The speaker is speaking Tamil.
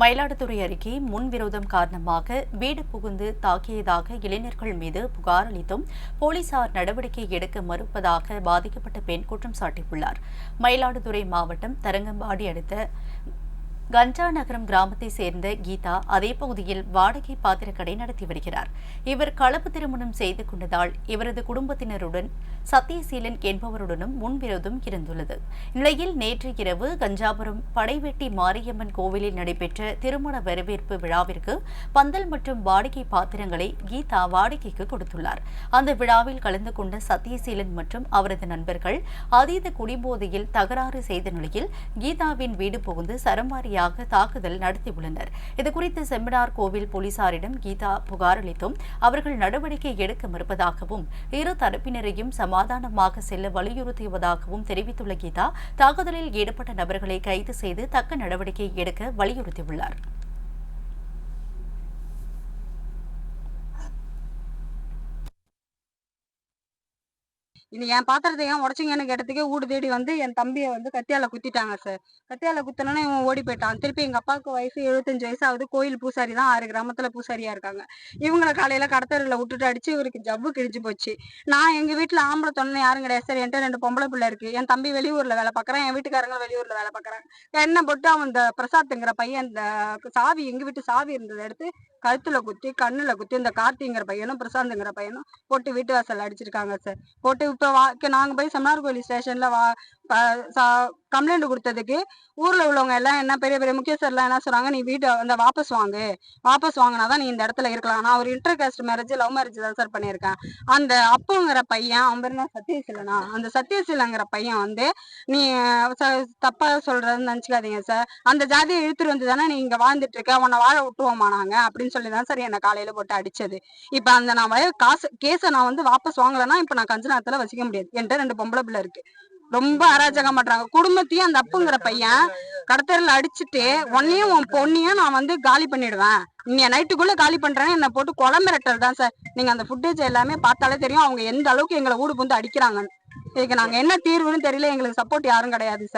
மயிலாடுதுறை அருகே முன்விரோதம் காரணமாக வீடு புகுந்து தாக்கியதாக இளைஞர்கள் மீது புகார் அளித்தும் போலீசார் நடவடிக்கை எடுக்க மறுப்பதாக பாதிக்கப்பட்ட பெண் குற்றம் சாட்டியுள்ளார். மயிலாடுதுறை மாவட்டம் தரங்கம்பாடி அடுத்த கஞ்சா நகரம் கிராமத்தை சேர்ந்த கீதா அதே பகுதியில் வாடகை பாத்திர கடை நடத்தி வருகிறார். இவர் கலப்பு திருமணம் செய்து கொண்டதால் இவரது குடும்பத்தினருடன் சத்யசீலன் என்பவருடனும் முன்விரோதம் இருந்துள்ளது. நிலையில் நேற்று இரவு கஞ்சாபுரம் படைவெட்டி மாரியம்மன் கோவிலில் நடைபெற்ற திருமண வரவேற்பு விழாவிற்கு பந்தல் மற்றும் வாடகை பாத்திரங்களை கீதா வாடகைக்கு கொடுத்துள்ளார். அந்த விழாவில் கலந்து கொண்ட சத்யசீலன் மற்றும் அவரது நண்பர்கள் அதீத குடிபோதையில் தகராறு செய்த நிலையில் கீதாவின் வீடு புகுந்து சரமாரியாக தாக்குதல் நடத்தியுள்ளனர் இதுகுறித்து செம்பினார் கோவில் போலீசாரிடம் கீதா புகார் அளித்தும் அவர்கள் நடவடிக்கை எடுக்க மறுப்பதாகவும் இரு தரப்பினரையும் சமாதானமாக செல்ல வலியுறுத்துவதாகவும் தெரிவித்துள்ள கீதா தாக்குதலில் ஈடுபட்ட நபர்களை கைது செய்து தக்க நடவடிக்கை எடுக்க வலியுறுத்தியுள்ளார். இது என் பாத்திரத்தை ஏன் உடச்சிங்கன்னு கேட்டதுக்கே வீடு தேடி வந்து என் தம்பியை வந்து கத்தியால குத்திட்டாங்க சார். கத்தியால குத்தினோன்னே இவன் ஓடி போயிட்டான். திருப்பி எங்க அப்பாவுக்கு வயசு எழுபத்தஞ்சு வயசு ஆகுது கோயில் பூசாரி தான் ஆறு கிராமத்துல பூசாரியா இருக்காங்க. இவங்கள காலையில கடத்தரில் விட்டுட்டு அடிச்சு இவருக்கு ஜவ்வு கிழிஞ்சு போச்சு. நான் எங்க வீட்டுல ஆம்பளை தொண்ணை யாரும் கிடையாது சார். என்கிட்ட ரெண்டு பொம்பளை பிள்ளை இருக்கு. என் தம்பி வெளியூர்ல வேலை பார்க்கறான். என் வீட்டுக்காரங்க வெளியூர்ல வேலை பாக்குறாங்க என்ன போட்டு அவன் இந்த பிரசாத்துங்கிற பையன் இந்த சாவி எங்க வீட்டு சாவி இருந்ததை எடுத்து கழுத்துல குத்தி கண்ணுல குத்தி இந்த கார்த்திங்கிற பையனும் பிரசாந்துங்கிற பையனும் போட்டு வீட்டு வாசல் அடிச்சிருக்காங்க சார் போட்டு இப்ப வா நாங்க போய் செம்னார் கோயில் ஸ்டேஷன்ல வா கம்ப்ளைண்ட் கொடுத்ததுக்கு ஊர்ல உள்ளவங்க எல்லாம் என்ன பெரிய பெரிய முக்கியஸ்தர்லாம் என்ன சொல்றாங்க நீ வீட்டை வந்து வாபஸ் வாங்கு. வாபஸ் வாங்கினாதான் நீ இந்த இடத்துல இருக்கலாம். நான் ஒரு inter caste marriage love marriage தான் சார் பண்ணியிருக்கேன். அந்த அப்புங்கிற பையன் அவன் பேருனா சத்யசீலனா? அந்த சத்யசீலங்கிற பையன் வந்து நீ தப்பா சொல்றதுன்னு நினைச்சுக்காதீங்க சார் அந்த ஜாதியை இழுத்துட்டு வந்து தானே நீ இங்க வாழ்ந்துட்டு இருக்க? உன்னை வாழ விட்டுவோமா நாங்க? அப்படின்னு சொல்லி தான் சார் என்னை காலையில போட்டு அடிச்சது. இப்ப அந்த நான் வய காசு கேஸை நான் வந்து வாபஸ் வாங்கலைன்னா இப்ப நான் கஞ்சநாத்துல வசிக்க முடியாது. என்கிட்ட ரெண்டு பொம்பளை பிள்ளை இருக்கு. ரொம்ப அராஜகம் பண்றாங்க. குடும்பத்தையும் அந்த அப்புங்கிற பையன் கடத்தரில் அடிச்சுட்டு உன்னையும் உன் பொண்ணையும் நான் வந்து காலி பண்ணிடுவேன். இன்னைய நைட்டுக்குள்ள காலி பண்றேன்னு என்ன போட்டு குழம்பு தான் சார். நீங்க அந்த ஃபுட்டேஜ் எல்லாமே பார்த்தாலே தெரியும். அவங்க எந்த அளவுக்கு எங்களை ஊடு புந்து அடிக்கிறாங்கன்னு. இதுக்கு நாங்க என்ன தீர்வுன்னு தெரியல. எங்களுக்கு சப்போர்ட் யாரும் கிடையாது சார்.